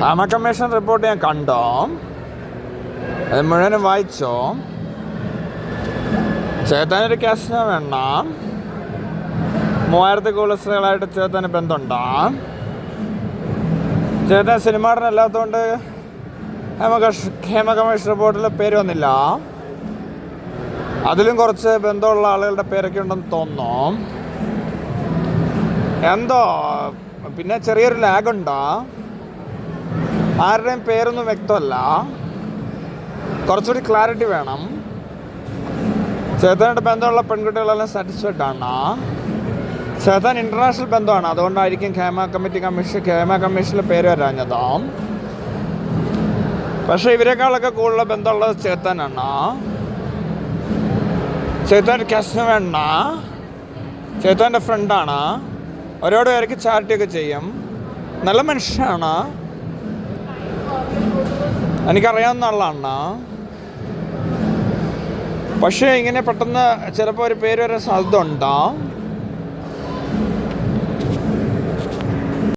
ഹാമ commission report ഞാൻ കണ്ടോ അത് മുഴുവനും വായിച്ചോ ചേത്താനൊരു ഞാൻ വേണ്ട. മൂവായിരത്തി കൂടുതൽ സ്ത്രീകളായിട്ട് ചേത്താന് ബന്ധമുണ്ടോ ചേട്ടൻ സിനിമ അല്ലാത്തതുകൊണ്ട് ഹേമ ഹേമ കമ്മീഷൻ റിപ്പോർട്ടിൽ പേര് വന്നില്ല. അതിലും കുറച്ച് ബന്ധമുള്ള ആളുകളുടെ പേരൊക്കെ ഉണ്ടെന്ന് തോന്നുന്നു. എന്തോ പിന്നെ ചെറിയൊരു ലാഗ് ഉണ്ടോ. ആരുടെയും പേരൊന്നും വ്യക്തമല്ല. കുറച്ചുകൂടി ക്ലാരിറ്റി വേണം. ചേത്താനായിട്ട് ബന്ധമുള്ള പെൺകുട്ടികളെല്ലാം സാറ്റിസ്ഫൈഡ് ആണ്. ചേതൻ ഇന്റർനാഷണൽ ബന്ധമാണ്. അതുകൊണ്ടായിരിക്കും ഖേമ കമ്മിറ്റി കമ്മീഷൻ ഖേമ കമ്മീഷനിൽ പേര് വരാഞ്ഞത്. പക്ഷേ ഇവരെക്കാളൊക്കെ കൂടുതൽ ബന്ധമുള്ളത് ചേത്തനാണ് ചേത്തൻ കസ്റ്റമേണ്ട ചേത്താന്റെ ഫ്രണ്ടാണ് ഒരുപാട് പേർക്ക് ചാരിറ്റി ഒക്കെ ചെയ്യും. നല്ല മനുഷ്യനാണ്. എനിക്കറിയാവുന്ന ആളാണ് പക്ഷേ ഇങ്ങനെ പെട്ടെന്ന് ചിലപ്പോൾ ഒരു പേര് വരാൻ സാധ്യത ഉണ്ടാവും